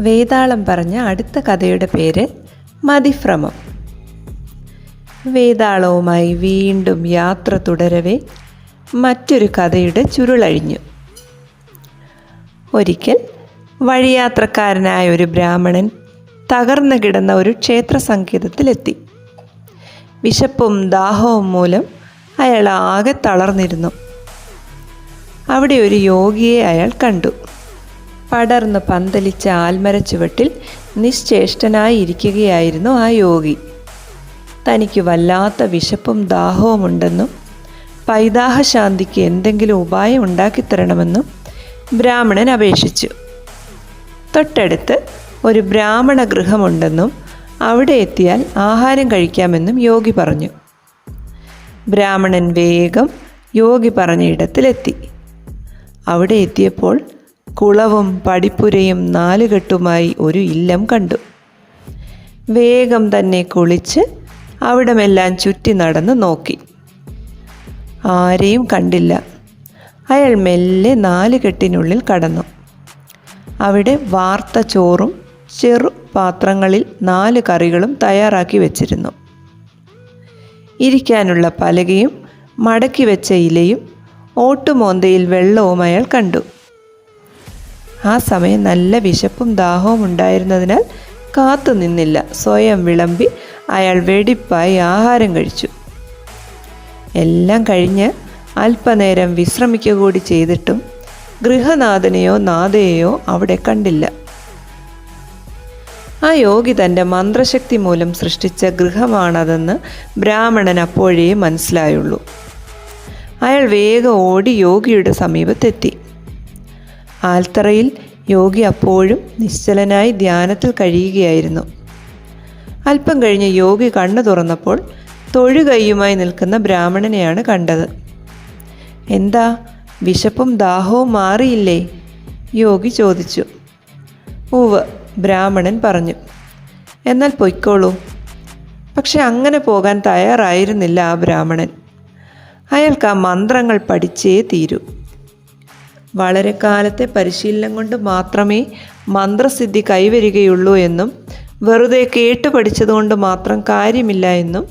വേതാളം പറഞ്ഞ അടുത്ത കഥയുടെ പേര് മതിഭ്രമം. വേതാളവുമായി വീണ്ടും യാത്ര തുടരവേ മറ്റൊരു കഥയുടെ ചുരുളഴിഞ്ഞു. ഒരിക്കൽ വഴിയാത്രക്കാരനായ ഒരു ബ്രാഹ്മണൻ തകർന്നു കിടന്ന ഒരു ക്ഷേത്ര സങ്കേതത്തിലെത്തി. വിശപ്പും ദാഹവും മൂലം അയാൾ ആകെ തളർന്നിരുന്നു. അവിടെ ഒരു യോഗിയെ അയാൾ കണ്ടു. പടർന്ന് പന്തലിച്ച ആൽമരച്ചുവട്ടിൽ നിശ്ചേഷ്ടനായി ഇരിക്കുകയായിരുന്നു ആ യോഗി. തനിക്ക് വല്ലാത്ത വിശപ്പും ദാഹവുമുണ്ടെന്നും പൈതാഹശാന്തിക്ക് എന്തെങ്കിലും ഉപായം ഉണ്ടാക്കിത്തരണമെന്നും ബ്രാഹ്മണൻ അപേക്ഷിച്ചു. തൊട്ടടുത്ത് ഒരു ബ്രാഹ്മണ ഗൃഹമുണ്ടെന്നും അവിടെ എത്തിയാൽ ആഹാരം കഴിക്കാമെന്നും യോഗി പറഞ്ഞു. ബ്രാഹ്മണൻ വേഗം യോഗി പറഞ്ഞ ഇടത്തിലെത്തി. അവിടെ എത്തിയപ്പോൾ കുളവും പടിപ്പുരയും നാലുകെട്ടുമായി ഒരു ഇല്ലം കണ്ടു. വേഗം തന്നെ കുളിച്ച് അവിടമെല്ലാം ചുറ്റി നടന്ന് നോക്കി. ആരെയും കണ്ടില്ല. അയാൾ മെല്ലെ നാലുകെട്ടിനുള്ളിൽ കടന്നു. അവിടെ വാർത്ത ചോറും ചെറു പാത്രങ്ങളിൽ നാല് കറികളും തയ്യാറാക്കി വെച്ചിരുന്നു. ഇരിക്കാനുള്ള പലകയും മടക്കി വെച്ച ഇലയും ഓട്ടുമോന്തയിൽ വെള്ളവും അയാൾ കണ്ടു. ആ സമയം നല്ല വിശപ്പും ദാഹവും ഉണ്ടായിരുന്നതിനാൽ കാത്തു നിന്നില്ല. സ്വയം വിളമ്പി അയാൾ വെടിപ്പായി ആഹാരം കഴിച്ചു. എല്ലാം കഴിഞ്ഞ് അല്പനേരം വിശ്രമിക്കുക കൂടി ചെയ്തിട്ടും ഗൃഹനാഥനെയോ നാഥയെയോ അവിടെ കണ്ടില്ല. ആ യോഗി തന്റെ മന്ത്രശക്തി മൂലം സൃഷ്ടിച്ച ഗൃഹമാണതെന്ന് ബ്രാഹ്മണൻ അപ്പോഴേ മനസ്സിലായുള്ളൂ. അയാൾ വേഗം ഓടി യോഗിയുടെ സമീപത്തെത്തി. ആൽത്തറയിൽ യോഗി അപ്പോഴും നിശ്ചലനായി ധ്യാനത്തിൽ കഴിയുകയായിരുന്നു. അല്പം കഴിഞ്ഞ് യോഗി കണ്ണു തുറന്നപ്പോൾ തൊഴുകൈയുമായി നിൽക്കുന്ന ബ്രാഹ്മണനെയാണ് കണ്ടത്. എന്താ? വിശപ്പും ദാഹവും മാറിയില്ലേ? യോഗി ചോദിച്ചു. ഉവ് ബ്രാഹ്മണൻ പറഞ്ഞു. എന്നാൽ പൊയ്ക്കോളൂ. പക്ഷെ അങ്ങനെ പോകാൻ തയ്യാറായിരുന്നില്ല ആ ബ്രാഹ്മണൻ. അയാൾക്ക് ആ മന്ത്രങ്ങൾ പഠിച്ചേ തീരൂ. വളരെ കാലത്തെ പരിശീലനം കൊണ്ട് മാത്രമേ മന്ത്രസിദ്ധി കൈവരികയുള്ളൂ എന്നും വെറുതെ കേട്ടു പഠിച്ചതുകൊണ്ട് മാത്രം കാര്യമില്ല എന്നും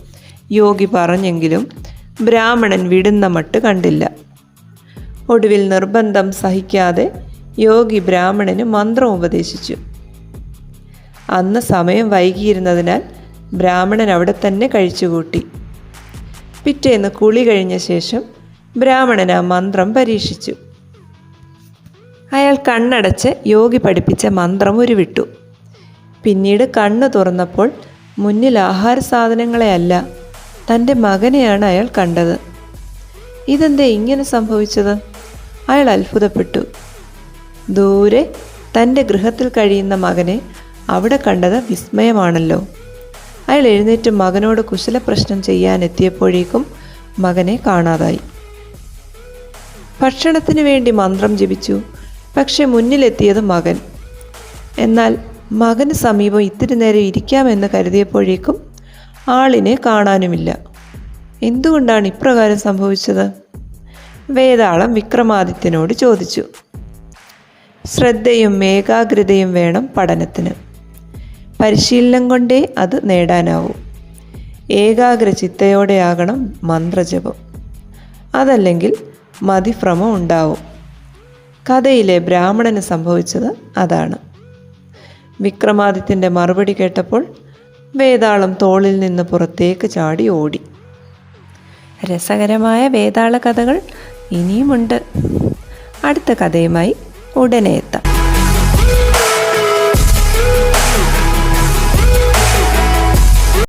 യോഗി പറഞ്ഞെങ്കിലും ബ്രാഹ്മണൻ വിടുന്ന മട്ട് കണ്ടില്ല. ഒടുവിൽ നിർബന്ധം സഹിക്കാതെ യോഗി ബ്രാഹ്മണന് മന്ത്രം ഉപദേശിച്ചു. അന്ന് സമയം വൈകിയിരുന്നതിനാൽ ബ്രാഹ്മണൻ അവിടെ തന്നെ കഴിച്ചുകൂട്ടി പിറ്റേന്ന് കുളി കഴിഞ്ഞ ശേഷം ബ്രാഹ്മണൻ ആ മന്ത്രം പരീക്ഷിച്ചു. അയാൾ കണ്ണടച്ച് യോഗി പഠിപ്പിച്ച മന്ത്രം ഉരുവിട്ടു. പിന്നീട് കണ്ണ് തുറന്നപ്പോൾ മുന്നിൽ ആഹാര സാധനങ്ങളെ അല്ല തന്റെ മകനെയാണ് അയാൾ കണ്ടത്. ഇതെന്താ ഇങ്ങനെ സംഭവിച്ചത്? അയാൾ അത്ഭുതപ്പെട്ടു. ദൂരെ തന്റെ ഗൃഹത്തിൽ കഴിയുന്ന മകനെ അവിടെ കണ്ടത് വിസ്മയമാണല്ലോ. അയാൾ എഴുന്നേറ്റ് മകനോട് കുശല പ്രശ്നം ചെയ്യാനെത്തിയപ്പോഴേക്കും മകനെ കാണാതായി. ഭക്ഷണത്തിന് വേണ്ടി മന്ത്രം ജപിച്ചു. പക്ഷെ മുന്നിലെത്തിയത് മകൻ. എന്നാൽ മകന് സമീപം ഇത്തിരി നേരം ഇരിക്കാമെന്ന് കരുതിയപ്പോഴേക്കും ആളിനെ കാണാനുമില്ല. എന്തുകൊണ്ടാണ് ഇപ്രകാരം സംഭവിച്ചത്? വേതാളം വിക്രമാദിത്യനോട് ചോദിച്ചു. ശ്രദ്ധയും ഏകാഗ്രതയും വേണം പഠനത്തിന്. പരിശീലനം കൊണ്ടേ അത് നേടാനാവൂ. ഏകാഗ്ര ചിത്തയോടെയാകണം മന്ത്രജപം. അതല്ലെങ്കിൽ മതിഭ്രമം ഉണ്ടാവും. കഥയിലെ ബ്രാഹ്മണന് സംഭവിച്ചത് അതാണ്. വിക്രമാദിത്യന്റെ മറുപടി കേട്ടപ്പോൾ വേതാളം തോളിൽ നിന്ന് പുറത്തേക്ക് ചാടി ഓടി. രസകരമായ വേതാള കഥകൾ ഇനിയുമുണ്ട്. അടുത്ത കഥയുമായി ഉടനെ എത്താം.